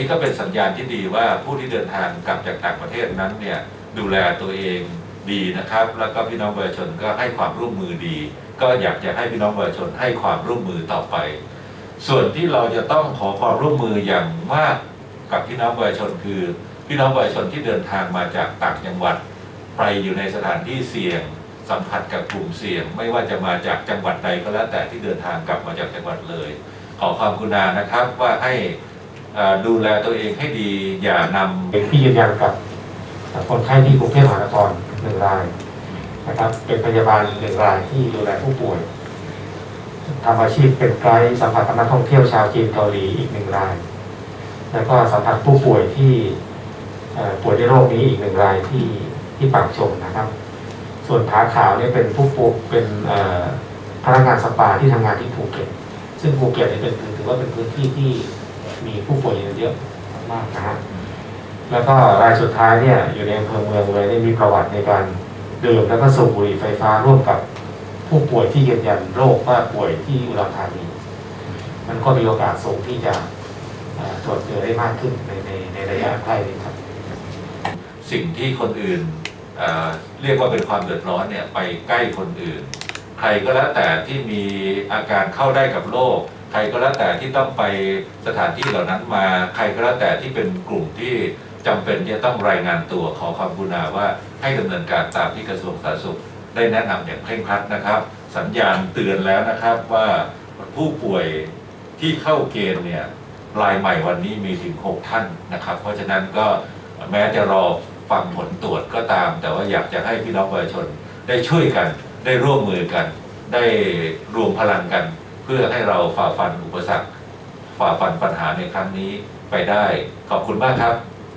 นี่ก็เป็นสัญญาณที่ดีว่าผู้ที่เดินทางกลับจากต่างประเทศนั้นเนี่ยดูแลตัวเองดีนะครับ แล้วก็พี่น้องประชาชนก็ให้ความร่วมมือดี ก็อยากจะให้พี่น้องประชาชนให้ความร่วมมือต่อไป ส่วนที่เราจะต้องขอความร่วมมืออย่างมากกับพี่น้องประชาชนคือ พี่น้องประชาชนที่เดินทางมาจากต่างจังหวัด ไปอยู่ในสถานที่เสี่ยง สัมผัสกับกลุ่มเสี่ยง ไม่ว่าจะมาจากจังหวัดใดก็แล้วแต่ที่เดินทางกลับมาจากจังหวัดเลย ขอความกรุณานะครับว่าให้ ดูแลตัวเองให้ดีอย่านำเป็นที่ยืนยันกับคนไข้ที่กรุงเทพมหานครหนึ่งรายนะครับเป็นพยาบาลหนึ่งรายที่ดูแลผู้ป่วยทำอาชีพเป็นไกด์สัมผัสกับนักท่องเที่ยวชาวจีนเกาหลีอีกหนึ่งราย แล้วก็สัมผัสผู้ป่วยที่ป่วยด้วยโรคนี้อีกหนึ่งรายที่ที่ปากชมนะครับ ส่วนขาขาวเนี่ยเป็นผู้ป่วยเป็นพนักงานสปาที่ทำงานที่ภูเก็ตซึ่งภูเก็ตเนี่ยเป็นถือว่าเป็นพื้นที่ที่ มีผู้ป่วยเยอะมากนะฮะแล้วก็รายสุดท้ายเนี่ยอยู่ในอำเภอเมืองเลยได้มีประวัติในการดื่มแล้วก็สูบบุหรี่ไฟฟ้าร่วมกับผู้ป่วยที่ยืนยันโรคว่าป่วยที่อุดรธานีมันก็มีโอกาสสูงที่จะตรวจเจอได้มากขึ้นในในในระยะใกล้นี้ครับ สิ่งที่คนอื่นเเรียกว่าเป็นความเดือดร้อนเนี่ยไปใกล้คนอื่น ใครก็แล้วแต่ที่มีอาการเข้าได้กับโรค ใครก็แล้วแต่ที่ต้องไปสถานที่เหล่านั้นมา ใครก็แล้วแต่ที่เป็นกลุ่มที่จำเป็นจะต้องรายงานตัวขอความกรุณาว่าให้ดำเนินการตามที่กระทรวงสาธารณสุข ได้แนะนำอย่างเคร่งครัดนะครับ สัญญาณเตือนแล้วนะครับว่าผู้ป่วยที่เข้าเกณฑ์เนี่ยรายใหม่วันนี้มีถึง 6 ท่านนะครับ เพราะฉะนั้นก็แม้จะรอฟังผลตรวจก็ตาม แต่ว่าอยากจะให้พี่น้องประชาชนได้ช่วยกัน ได้ร่วมมือกัน ได้รวมพลังกัน พื่อให้เราฝ่าฟันอุปสรรค ฝ่าฟันปัญหาในครั้งนี้ไปได้ ขอบคุณมากครับ